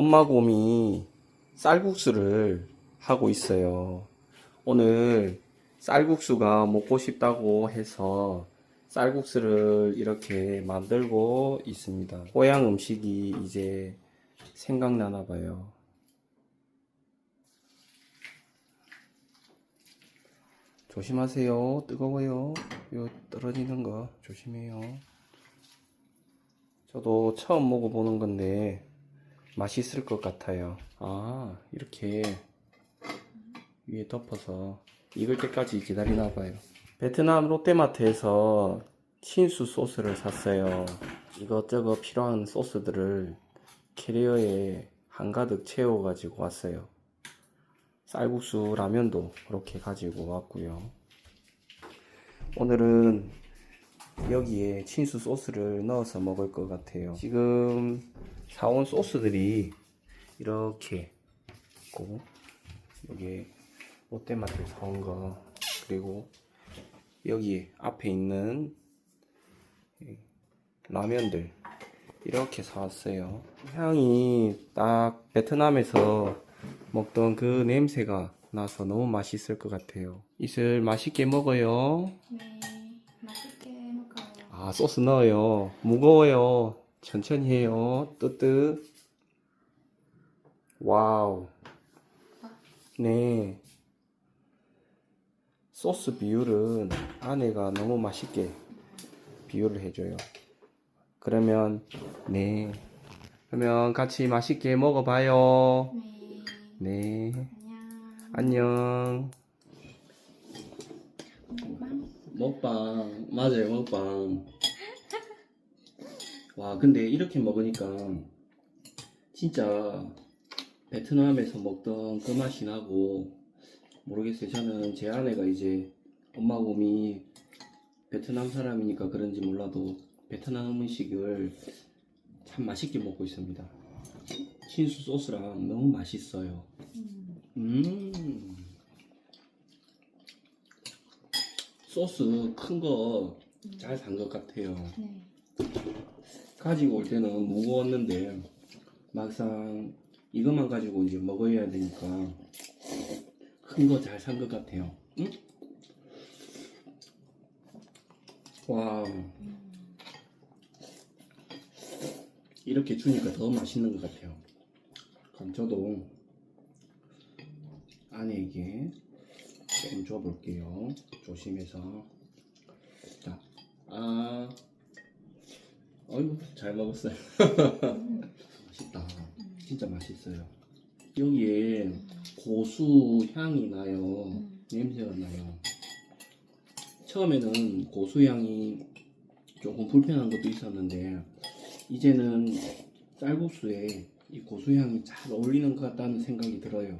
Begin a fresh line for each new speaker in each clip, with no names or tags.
엄마 곰이 쌀국수를 하고 있어요. 오늘 쌀국수가 먹고 싶다고 해서 쌀국수를 이렇게 만들고 있습니다. 고향 음식이 이제 생각나나 봐요. 조심하세요. 뜨거워요. 요 떨어지는 거 조심해요. 저도 처음 먹어보는 건데 맛있을 것 같아요. 아, 이렇게 위에 덮어서 익을 때까지 기다리나 봐요. 베트남 롯데마트에서 친수 소스를 샀어요. 이것저것 필요한 소스들을 캐리어에 한가득 채워가지고 왔어요. 쌀국수 라면도 그렇게 가지고 왔고요. 오늘은 여기에 친수 소스를 넣어서 먹을 것 같아요. 지금 사온 소스들이 이렇게 있고 여기 롯데마트에 사온 거 그리고 여기 앞에 있는 이 라면들 이렇게 사왔어요. 향이 딱 베트남에서 먹던 그 냄새가 나서 너무 맛있을 것 같아요. 이슬 맛있게 먹어요.
네.
아, 소스 넣어요. 무거워요. 천천히 해요. 뜨뜨. 와우. 네. 소스 비율은 아내가 너무 맛있게 비율을 해줘요. 그러면, 네. 그러면 같이 맛있게 먹어봐요.
네,
네.
안녕.
안녕.
먹방.
맞아요 먹방. 와 근데 이렇게 먹으니까 진짜 베트남에서 먹던 그 맛이 나고 모르겠어요. 저는 제 아내가 이제 엄마 곰이 베트남 사람이니까 그런지 몰라도 베트남 음식을 참 맛있게 먹고 있습니다. 친수 소스랑 너무 맛있어요.
음,
음 소스 큰 거 잘 산 것 같아요.
네,
가지고 올 때는 무거웠는데 막상 이것만 가지고 이제 먹어야 되니까 큰 거 잘 산 것 같아요. 응? 와 이렇게 주니까 더 맛있는 것 같아요. 그럼 저도 아내에게 좀 줘볼게요. 조심해서. 자, 아, 어이구, 잘 먹었어요. 맛있다. 진짜 맛있어요. 여기에 고수 향이 나요.
음,
냄새가 나요. 처음에는 고수 향이 조금 불편한 것도 있었는데, 이제는 쌀국수에 이 고수 향이 잘 어울리는 것 같다는 생각이 들어요.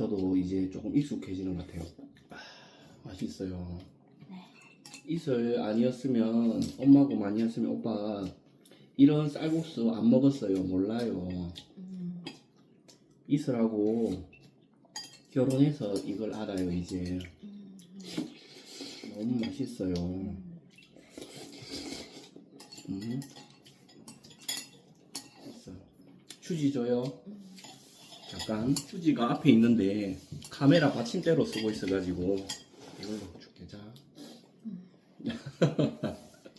저도 이제 조금 익숙해지는 것 같아요. 아, 맛있어요.
네.
이슬 아니었으면 엄마고 아니었으면 오빠 이런 쌀국수 안 먹었어요. 몰라요.
음,
이슬하고 결혼해서 이걸 알아요. 이제
음,
너무 맛있어요.
음.
음. 됐어. 휴지 줘요. 잠깐 휴지가 앞에 있는데 카메라 받침대로 쓰고 있어가지고 이걸로 줄게 자.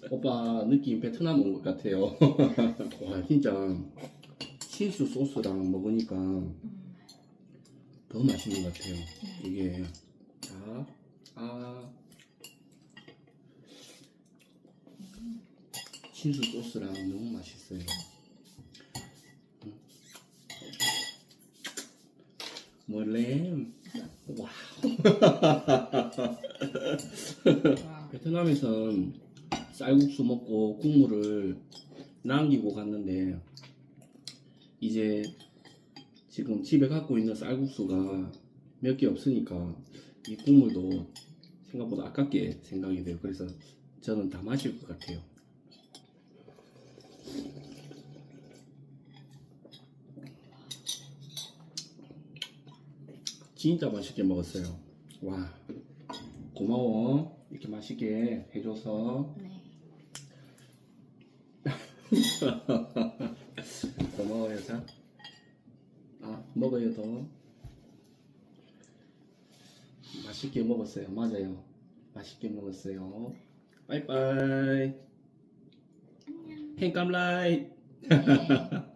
오빠 느낌 베트남 온 것 같아요. 와 진짜 신수 소스랑 먹으니까
음.
더 맛있는 것 같아요. 이게 자, 아 신수 소스랑 너무 맛있어요. 와
와,
베트남에선 쌀국수 먹고 국물을 남기고 갔는데 이제 지금 집에 갖고 있는 쌀국수가 몇 개 없으니까 이 국물도 생각보다 아깝게 생각이 돼요. 그래서 저는 다 마실 것 같아요. 진짜 맛있게 먹었어요. 와, 고마워. 이렇게 맛있게 해줘서.
네.
자. 아, 먹어요, 더. 맛있게 먹었어요. 맞아요. 맛있게 먹었어요. 빠이빠이.
안녕.
행감라이.
네.